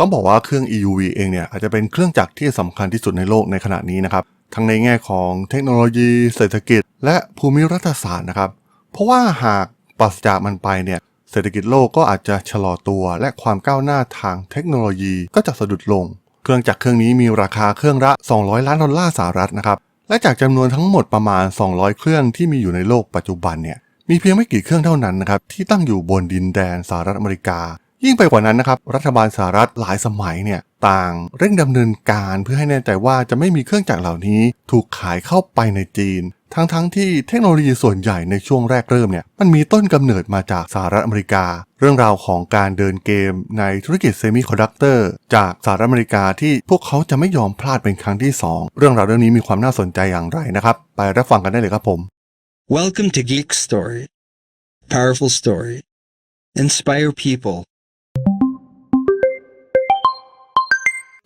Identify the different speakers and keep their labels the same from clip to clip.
Speaker 1: ต้องบอกว่าเครื่อง EUV เองเนี่ยอาจจะเป็นเครื่องจักรที่สำคัญที่สุดในโลกในขณะนี้นะครับ ทั้งในแง่ของเทคโนโลยี เศรษฐกิจ และภูมิรัฐศาสตร์นะครับ เพราะว่าหากปราศจากมันไปเนี่ยเศรษฐกิจโลกก็อาจจะชะลอตัว และความก้าวหน้าทางเทคโนโลยีก็จะสะดุดลง เครื่องจักรเครื่องนี้มีราคาเครื่องละ 200 ล้านดอลลาร์สหรัฐนะครับและจากจำนวนทั้งหมดประมาณ 200 เครื่องที่มีอยู่ในโลกปัจจุบันเนี่ยมีเพียงไม่กี่เครื่องเท่านั้นนะครับที่ตั้งอยู่บนดินแดนสหรัฐอเมริกา ยิ่งไปกว่านั้นนะครับ รัฐบาลสหรัฐหลายสมัยเนี่ยต่างเร่งดำเนินการเพื่อให้แน่ใจว่าจะไม่มีเครื่องจักรเหล่านี้ ถูกขายเข้าไปในจีน ทั้งๆทที่เทคโนโลยีส่วนใหญ่ในช่วงแรกเริ่มเนี่ยมันมีต้นกำเนิดมาจากสหรัฐอเมริกา เรื่องราวของการเดินเกมในธุรกิจเซมิคอนดักเตอร์จากสหรัฐอเมริกาที่พวกเขาจะไม่ยอมพลาดเป็นครั้งที่สองเรื่องราวเรื่องนี้มีความน่าสนใจอย่างไรนะครับไปรับฟังกันได้เลยครับผม
Speaker 2: Welcome to Geek Story. Powerful story. Inspire people.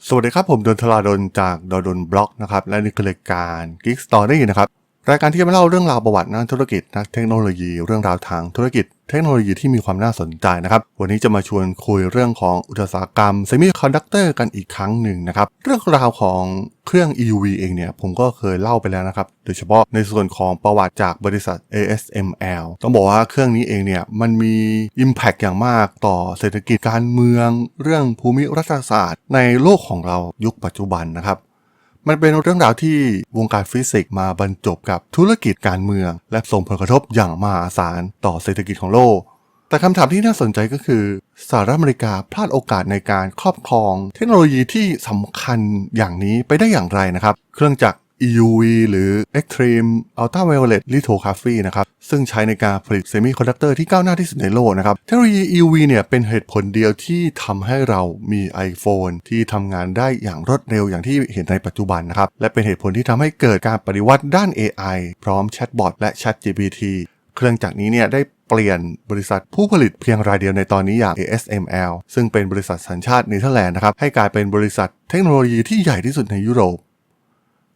Speaker 1: สวัสดีครับ ผมดนทลาดนจากดดนบล็อกนะครับและนี่คือรายการ Geek Story นะครับ รายการที่จะมาเล่าเรื่องราวประวัตินักธุรกิจนักเทคโนโลยี เรื่องราวทางธุรกิจ เทคโนโลยีที่มีความน่าสนใจนะครับ วันนี้จะมาชวนคุยเรื่องของอุตสาหกรรมเซมิคอนดักเตอร์กันอีกครั้งหนึ่งนะครับ เรื่องราวของเครื่อง EUV เองเนี่ยผมก็เคยเล่าไปแล้วนะครับ โดยเฉพาะในส่วนของประวัติจากบริษัท ASML ต้องบอกว่าเครื่องนี้เองเนี่ยมันมี Impact อย่างมากต่อเศรษฐกิจการเมือง เรื่องภูมิรัฐศาสตร์ ในโลกของเรายุคปัจจุบันนะครับ มันเป็นเรื่องราวที่วงการฟิสิกส์มาบรรจบกับธุรกิจการเมือง และส่งผลกระทบอย่างมหาศาลต่อเศรษฐกิจของโลก แต่คำถามที่น่าสนใจก็คือสหรัฐอเมริกาพลาดโอกาสในการครอบครอง เทคโนโลยีที่สำคัญอย่างนี้ไปได้อย่างไรนะครับ เครื่องจักร EUV หรือ Extreme Ultraviolet Lithography นะครับ ซึ่งใช้ในการผลิตเซมิคอนดักเตอร์ที่ก้าวหน้าที่สุดในโลกนะครับ เทคโนโลยี EUV เนี่ยเป็นเหตุผลเดียวที่ทำให้เรามี iPhone ที่ทำงานได้อย่างรวดเร็วอย่างที่เห็นในปัจจุบันนะครับ และเป็นเหตุผลที่ทำให้เกิดการปฏิวัติด้าน AI พร้อมแชทบอทและ ChatGPT เครื่องจักรนี้เนี่ยได้เปลี่ยนบริษัทผู้ผลิตเพียงรายเดียวในตอนนี้อย่าง ASML ซึ่งเป็นบริษัทสัญชาติเนเธอร์แลนด์นะครับให้กลายเป็นบริษัทเทคโนโลยีที่ใหญ่ที่สุดในยุโรป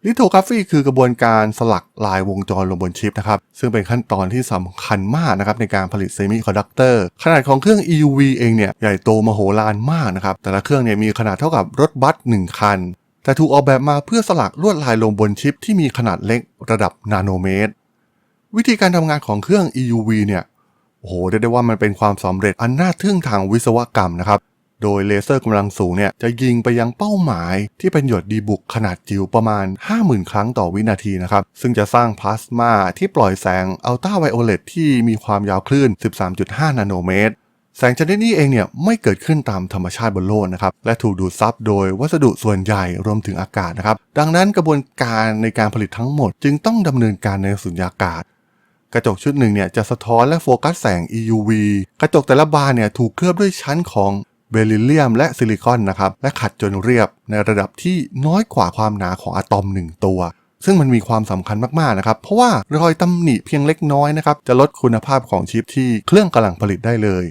Speaker 1: ลิโทกราฟีคือกระบวนการสลักลายวงจรลงบนชิปนะครับ ซึ่งเป็นขั้นตอนที่สำคัญมากนะครับในการผลิตเซมิคอนดักเตอร์ขนาดของเครื่อง EUV เองเนี่ยใหญ่โตมโหฬารมากนะครับ แต่ละเครื่องเนี่ยมีขนาดเท่ากับรถบัสหนึ่งคัน แต่ถูกออกแบบมาเพื่อสลักลวดลายลงบนชิปที่มีขนาดเล็กระดับนาโนเมตร วิธีการทำงานของเครื่อง EUV เนี่ยโอ้โหเรียกได้ว่ามันเป็นความสำเร็จอันน่าทึ่งทางวิศวกรรมนะครับ โดยเลเซอร์กำลังสูงเนี่ยจะยิงไปยังเป้าหมายที่เป็นหยดดีบุกขนาดจิ๋วประมาณ 50,000 ครั้งต่อวินาทีนะครับ ซึ่งจะสร้างพลาสมาที่ปล่อยแสงอัลตราไวโอเลตที่มีความยาวคลื่น 13.5 นาโนเมตรแสงชนิดนี้เองเนี่ยไม่เกิดขึ้นตามธรรมชาติบนโลกนะครับและถูกดูดซับโดยวัสดุส่วนใหญ่รวมถึงอากาศนะครับดังนั้นกระบวนการในการผลิตทั้งหมด จึงต้องดำเนินการในสุญญากาศ กระจกชุดหนึ่งเนี่ยจะสะท้อนและโฟกัสแสง EUV กระจกแต่ละบานเนี่ยถูกเคลือบด้วยชั้นของ เบริลเลียม และซิลิคอนนะครับและขัดจนเรียบในระดับที่น้อยกว่าความหนาของอะตอมหนึ่งตัว ซึ่งมันมีความสำคัญมากๆนะครับเพราะว่ารอยตำหนิเพียงเล็กน้อยนะครับจะลดคุณภาพของชิปที่เครื่องกำลังผลิตได้เลย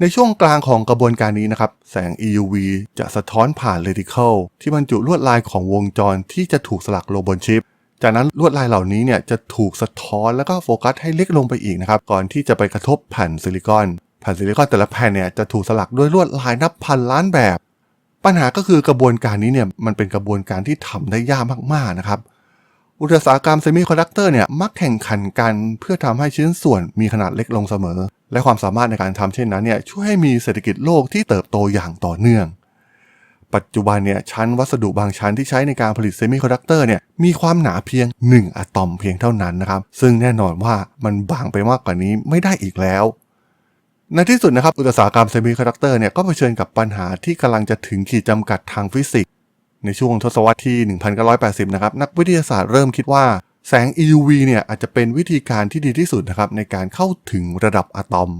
Speaker 1: ในช่วงกลางของกระบวนการนี้นะครับ แสง EUV จะสะท้อนผ่านเรติเคิลที่บรรจุลวดลายของวงจรที่จะถูกสลักลงบนชิป จากนั้นลวดลายเหล่านี้เนี่ยจะถูกสะท้อนแล้วก็โฟกัสให้เล็กลงไปอีกนะครับ ก่อนที่จะไปกระทบแผ่นซิลิคอน แผ่นซิลิคอนแต่ละแผ่นเนี่ยจะถูกสลักด้วยลวดลายนับพันล้านแบบ ปัญหาก็คือกระบวนการนี้เนี่ยมันเป็นกระบวนการที่ทำได้ยากมากๆนะครับ อุตสาหกรรมเซมิคอนดักเตอร์เนี่ยมักแข่งขันกันเพื่อทำให้ชิ้นส่วนมีขนาดเล็กลงเสมอ และความสามารถในการทำเช่นนั้นเนี่ยช่วยให้มีเศรษฐกิจโลกที่เติบโตอย่างต่อเนื่องปัจจุบันเนี่ยชั้นวัสดุบางชั้นที่ใช้ในการผลิตเซมิคอนดักเตอร์เนี่ยมีความหนาเพียง 1 อะตอมเพียงเท่านั้นนะครับ ซึ่งแน่นอนว่ามันบางไปมากกว่านี้ไม่ได้อีกแล้ว ในที่สุดนะครับ อุตสาหกรรมเซมิคอนดักเตอร์เนี่ยก็เผชิญกับปัญหาที่กำลังจะถึงขีดจำกัดทางฟิสิกส์ ในช่วงทศวรรษที่ 1980 นะครับ นักวิทยาศาสตร์เริ่มคิดว่าแสง EUV เนี่ยอาจจะเป็นวิธีการที่ดีที่สุดนะครับในการเข้าถึงระดับอะตอม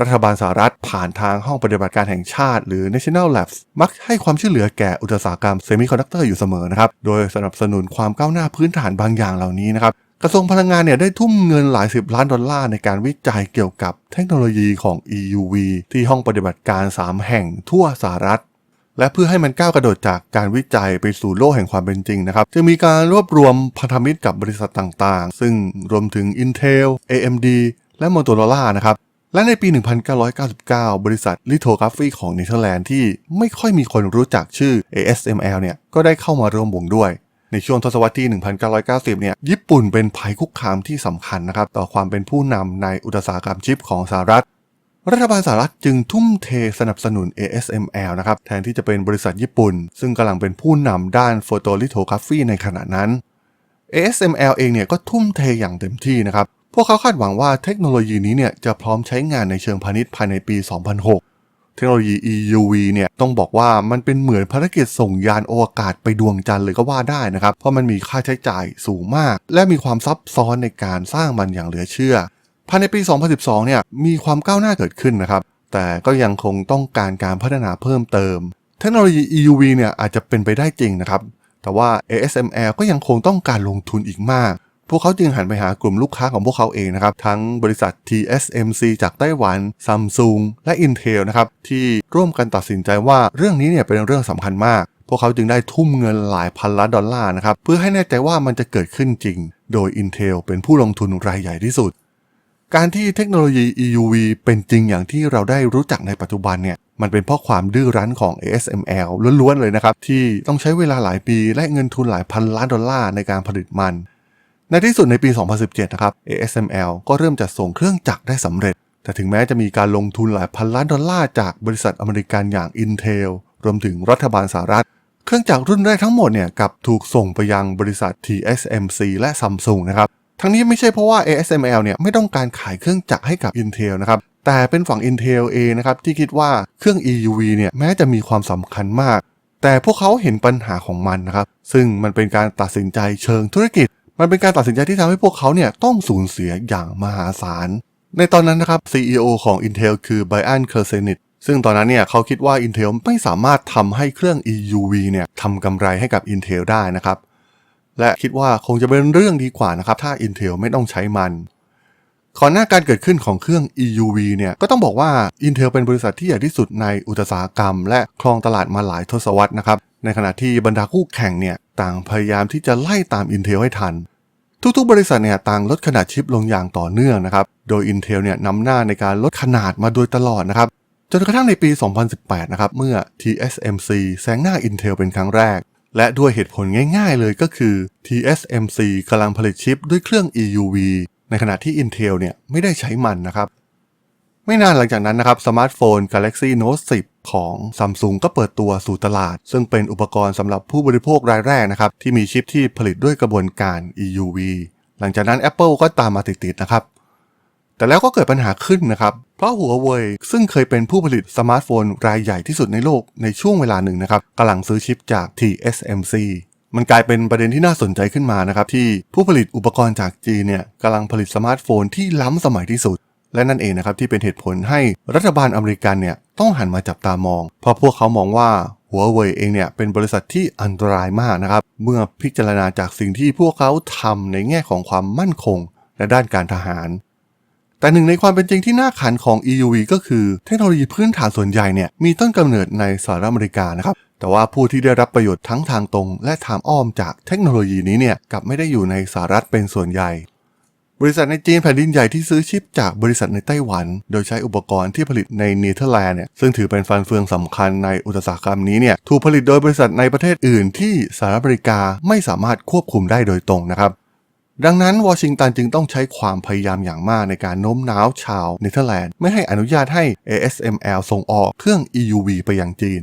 Speaker 1: รัฐบาลสหรัฐผ่านทางห้องปฏิบัติการแห่งชาติ หรือ National Labs มักให้ความช่วยเหลือแก่อุตสาหกรรมเซมิคอนดักเตอร์อยู่เสมอนะครับ โดยสนับสนุนความก้าวหน้าพื้นฐานบางอย่างเหล่านี้นะครับ กระทรวงพลังงานเนี่ยได้ทุ่มเงินหลายสิบล้านดอลลาร์ในการวิจัยเกี่ยวกับเทคโนโลยีของ EUV ที่ห้องปฏิบัติการ 3 แห่งทั่วสหรัฐ และเพื่อให้มันก้าวกระโดดจากการวิจัยไปสู่โลกแห่งความเป็นจริงนะครับ จะมีการรวบรวมพันธมิตรกับบริษัทต่างๆ ซึ่งรวมถึง Intel AMD และ Motorola นะครับ และในปี 1999 บริษัท Lithography ของเนเธอร์แลนด์ที่ไม่ค่อยมีคนรู้จักชื่อ ASML เนี่ยก็ได้เข้ามาร่วมวงด้วย ในช่วงทศวรรษที่ 1990 เนี่ย ญี่ปุ่นเป็นภัยคุกคามที่สำคัญนะครับ ต่อความเป็นผู้นำในอุตสาหกรรมชิปของสหรัฐ รัฐบาลสหรัฐจึงทุ่มเทสนับสนุน ASML นะครับ แทนที่จะเป็นบริษัทญี่ปุ่น ซึ่งกำลังเป็นผู้นำด้านโฟโตลิโทกราฟีในขณะนั้น ASML เองเนี่ยก็ทุ่มเทอย่างเต็มที่นะครับ พวกเขาคาดหวังว่าเทคโนโลยีนี้เนี่ยจะพร้อมใช้งานในเชิงพาณิชย์ภายในปี 2006 เทคโนโลยี EUV เนี่ยต้องบอกว่ามันเป็นเหมือนภารกิจส่งยานอวกาศไปดวงจันทร์เลยก็ว่าได้นะครับ เพราะมันมีค่าใช้จ่ายสูงมาก และมีความซับซ้อนในการสร้างมันอย่างเหลือเชื่อภายในปี 2012 เนี่ยมีความก้าวหน้าเกิดขึ้นนะครับ แต่ก็ยังคงต้องการการพัฒนาเพิ่มเติม เทคโนโลยี EUV เนี่ยอาจจะเป็นไปได้จริงนะครับ แต่ว่า ASML ก็ยังคงต้องการลงทุนอีกมาก พวกเขาจึงหันไปหากลุ่มลูกค้าของพวกเขาเองนะครับ ทั้งบริษัท TSMC จากไต้หวัน Samsung และ Intel นะครับ ที่ร่วมกันตัดสินใจว่าเรื่องนี้เนี่ยเป็นเรื่องสำคัญมาก พวกเขาจึงได้ทุ่มเงินหลายพันล้านดอลลาร์นะครับ เพื่อให้แน่ใจว่ามันจะเกิดขึ้นจริง โดย Intel เป็นผู้ลงทุนรายใหญ่ที่สุด การที่เทคโนโลยี EUV เป็นจริงอย่างที่เราได้รู้จักในปัจจุบันเนี่ยมันเป็นเพราะความดื้อรั้นของ ASML ล้วนๆเลยนะครับ ที่ต้องใช้เวลาหลายปีและเงินทุนหลายพันล้านดอลลาร์ในการผลิตมัน ในที่สุดในปี 2017 นะครับ ASML ก็เริ่มจัดส่งเครื่องจักรได้สำเร็จ แต่ถึงแม้จะมีการลงทุนหลายพันล้านดอลลาร์จากบริษัทอเมริกันอย่าง Intel รวมถึงรัฐบาลสหรัฐ เครื่องจักรรุ่นแรกทั้งหมดเนี่ยกับถูกส่งไปยังบริษัท TSMC และ Samsung นะครับ ทั้งนี้ไม่ใช่เพราะว่า ASML เนี่ยไม่ต้องการขายเครื่องจักรให้กับ Intel นะครับ แต่เป็นฝั่ง Intel เองนะครับที่คิดว่าเครื่อง EUV เนี่ยแม้จะมีความสำคัญมาก แต่พวกเขาเห็นปัญหาของมันนะครับ ซึ่งมันเป็นการตัดสินใจเชิงธุรกิจ มันเป็นการตัดสินใจที่ทำให้พวกเขาเนี่ยต้องสูญเสียอย่างมหาศาล ในตอนนั้นนะครับ CEO ของ Intel คือ Brian k e r s e n i t ซึ่งตอนนั้นเนี่ยเขาคิดว่า Intel ไม่สามารถทำให้เครื่อง EUV เนี่ยทำกำไรให้กับ Intel ได้นะครับ และคิดว่าคงจะเป็นเรื่องดีกว่านะครับ ถ้า Intel ไม่ต้องใช้มันก่อนหน้าการเกิดขึ้นของเครื่อง EUV เนี่ยก็ต้องบอกว่า Intel เป็นบริษัทที่ใหญ่ที่สุดในอุตสาหกรรม และครองตลาดมาหลายทศวรรษนะครับ ในขณะที่บรรดาคู่แข่งเนี่ยต่างพยายามที่จะไล่ตาม Intel ให้ทัน ทุกๆ บริษัทเนี่ยต่างลดขนาดชิปลงอย่างต่อเนื่องนะครับ โดย Intel เนี่ยนำหน้าในการลดขนาดมาโดยตลอดนะครับ จนกระทั่งในปี 2018 นะครับ เมื่อ TSMC แซงหน้า Intel เป็นครั้งแรก และด้วยเหตุผลง่ายๆเลยก็คือ TSMC กำลังผลิตชิปด้วยเครื่อง EUV ในขณะที่ Intel เนี่ยไม่ได้ใช้มันนะครับ ไม่นานหลังจากนั้นนะครับสมาร์ทโฟน Galaxy Note 10 ของ Samsung ก็เปิดตัวสู่ตลาด ซึ่งเป็นอุปกรณ์สำหรับผู้บริโภครายแรกนะครับ ที่มีชิปที่ผลิตด้วยกระบวนการ EUV หลังจากนั้น Apple ก็ตามมาติดๆนะครับ แต่แล้วก็เกิดปัญหาขึ้นนะครับ เพราะหัวเว่ยซึ่งเคยเป็นผู้ผลิตสมาร์ทโฟนรายใหญ่ที่สุดในโลกในช่วงเวลาหนึ่งนะครับกำลังซื้อชิปจาก TSMC มันกลายเป็นประเด็นที่น่าสนใจขึ้นมานะครับที่ผู้ผลิตอุปกรณ์จากจีนเนี่ยกำลังผลิตสมาร์ทโฟนที่ล้ำสมัยที่สุด และนั่นเองนะครับที่เป็นเหตุผลให้รัฐบาลอเมริกันเนี่ยต้องหันมาจับตามอง เพราะพวกเขามองว่าหัวเว่ยเองเนี่ยเป็นบริษัทที่อันตรายมากนะครับเมื่อพิจารณาจากสิ่งที่พวกเขาทำในแง่ของความมั่นคง และด้านการทหาร แต่หนึ่งในความเป็นจริงที่น่าขันของ EUV ก็คือเทคโนโลยีพื้นฐานส่วนใหญ่เนี่ยมีต้นกำเนิดในสหรัฐอเมริกานะครับแต่ว่าผู้ที่ได้รับประโยชน์ทั้งทางตรง และทางอ้อมจากเทคโนโลยีนี้เนี่ยกลับไม่ได้อยู่ในสหรัฐเป็นส่วนใหญ่ บริษัทในจีนแผ่นดินใหญ่ที่ซื้อชิปจากบริษัทในไต้หวัน โดยใช้อุปกรณ์ที่ผลิตในเนเธอร์แลนด์เนี่ยซึ่งถือเป็นฟันเฟืองสำคัญในอุตสาหกรรมนี้เนี่ยถูกผลิตโดยบริษัทในประเทศอื่น ที่สหรัฐอเมริกาไม่สามารถควบคุมได้โดยตรงนะครับดังนั้นวอชิงตันจึงต้องใช้ความพยายามอย่างมากในการโน้มน้าวชาวเนเธอร์แลนด์ไม่ให้อนุญาตให้ ASML ส่งออกเครื่อง EUV ไปยังจีน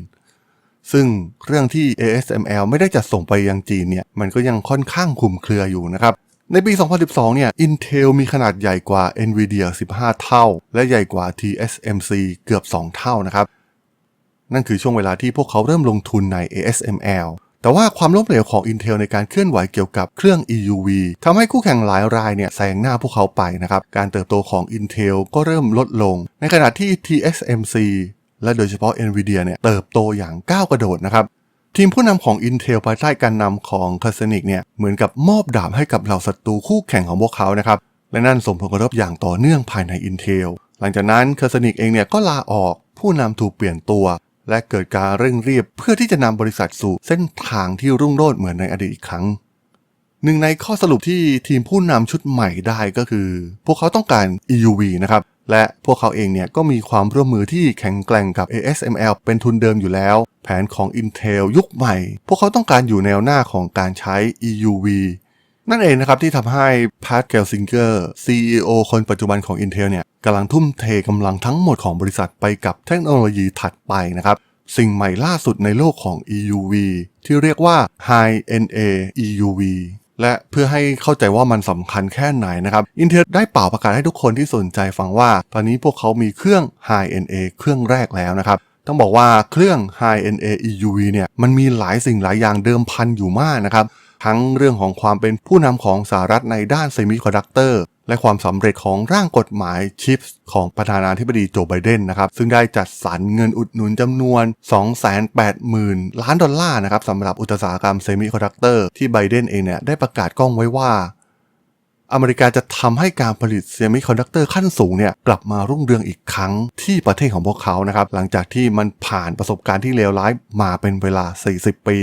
Speaker 1: ซึ่งเรื่องที่ ASML ไม่ได้จัดส่งไปยังจีนเนี่ยมันก็ยังค่อนข้างคลุมเครืออยู่นะครับ ในปี 2012 เนี่ย Intel มีขนาดใหญ่กว่า Nvidia 15 เท่า และใหญ่กว่า TSMC เกือบ 2 เท่านะครับ นั่นคือช่วงเวลาที่พวกเขาเริ่มลงทุนใน ASML แต่ว่าความล้มเหลวของ Intel ในการเคลื่อนไหวเกี่ยวกับเครื่อง EUV ทำให้คู่แข่งหลายรายเนี่ยแซงหน้าพวกเขาไปนะครับ การเติบโตของ Intel ก็เริ่มลดลง ในขณะที่ TSMC และโดยเฉพาะ Nvidia เนี่ยเติบโตอย่างก้าวกระโดดนะครับ ทีมผู้นำของ Intel ภายใต้การนำของคาสนิกเนี่ยเหมือนกับมอบดาบให้กับเหล่าศัตรูคู่แข่งของพวกเขานะครับและนั่นส่งผลกระทบอย่างต่อเนื่องภายใน Intel หลังจากนั้นคาสนิกเองเนี่ยก็ลาออกผู้นำถูกเปลี่ยนตัว และเกิดการเร่งรีบเพื่อที่จะนำบริษัทสู่เส้นทางที่รุ่งโรจน์เหมือนในอดีตอีกครั้งหนึ่งในข้อสรุปที่ทีมผู้นำชุดใหม่ได้ก็คือ พวกเขาต้องการ EUV นะครับ และพวกเขาเองเนี่ยก็มีความร่วมมือที่แข็งแกร่งกับ ASML เป็นทุนเดิมอยู่แล้ว แผนของ Intel ยุคใหม่ พวกเขาต้องการอยู่แนวหน้าของการใช้ EUV นั่นเองนะครับที่ทำให้ Pat Gelsinger CEO คนปัจจุบันของ Intel เนี่ยกำลังทุ่มเทกำลังทั้งหมดของบริษัทไปกับเทคโนโลยีถัดไปนะครับ สิ่งใหม่ล่าสุดในโลกของ EUV ที่เรียกว่า High NA EUV และเพื่อให้เข้าใจว่ามันสำคัญแค่ไหนนะครับอินเทอร์ได้เป่าประกาศให้ทุกคนที่สนใจฟังว่า ตอนนี้พวกเขามีเครื่อง High NA เครื่องแรกแล้วนะครับต้องบอกว่าเครื่อง High NA EUV เนี่ยมันมีหลายสิ่งหลายอย่างเดิมพันอยู่มากนะครับทั้งเรื่องของความเป็นผู้นำของสหรัฐในด้านเซมิคอนดักเตอร์ และความสำเร็จของร่างกฎหมายชิปส์ของประธานาธิบดีโจไบเดนนะครับซึ่งได้จัดสรรเงินอุดหนุนจำนวน 280,000 ล้านดอลลาร์นะครับสำหรับอุตสาหกรรมเซมิคอนดักเตอร์ที่ไบเดนเองเนี่ยได้ประกาศกล้องไว้ว่าอเมริกาจะทำให้การผลิตเซมิคอนดักเตอร์ขั้นสูงเนี่ยกลับมารุ่งเรืองอีกครั้งที่ประเทศของพวกเขานะครับ หลังจากที่มันผ่านประสบการณ์ที่เลวร้ายมาเป็นเวลา 40 ปี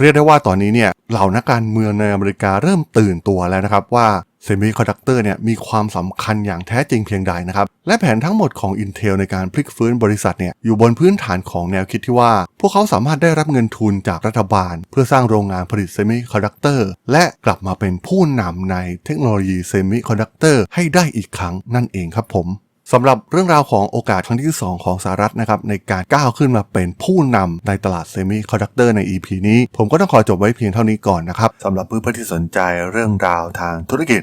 Speaker 1: เรียกได้ว่าตอนนี้เนี่ยเหล่านักการเมืองในอเมริกาเริ่มตื่นตัวแล้วนะครับว่า เซมิคอนดักเตอร์เนี่ยมีความสำคัญอย่างแท้จริงเพียงใดนะครับ และแผนทั้งหมดของ Intel ในการพลิกฟื้นบริษัทเนี่ยอยู่บนพื้นฐานของแนวคิดที่ว่า พวกเขาสามารถได้รับเงินทุนจากรัฐบาล เพื่อสร้างโรงงานผลิตเซมิคอนดักเตอร์และกลับมาเป็นผู้นำในเทคโนโลยีเซมิคอนดักเตอร์ให้ได้อีกครั้งนั่นเองครับผมสำหรับเรื่องราวของโอกาสครั้งที่ 2 ของสหรัฐนะครับในการก้าวขึ้นมาเป็นผู้นำในตลาดเซมิคอนดักเตอร์ใน EP นี้ ผมก็ต้องขอจบไว้เพียงเท่านี้ก่อนนะครับสำหรับเพื่อนๆที่สนใจเรื่องราวทางธุรกิจ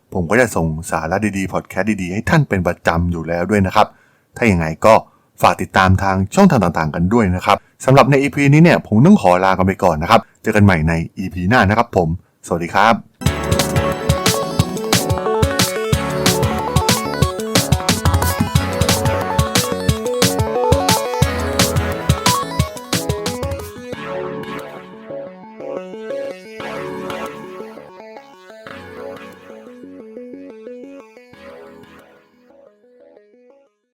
Speaker 1: ผมก็จะส่งสาระดีๆพอดแคสต์ดีๆ ให้ท่านเป็นประจำอยู่แล้วด้วยนะครับ ถ้าอย่างไงก็ฝากติดตามทางช่องทางต่างๆ กันด้วยนะครับสำหรับใน EP นี้เนี่ยผมต้องขอลากันไปก่อนนะครับ เจอกันใหม่ใน EP หน้านะครับผม สวัสดีครับ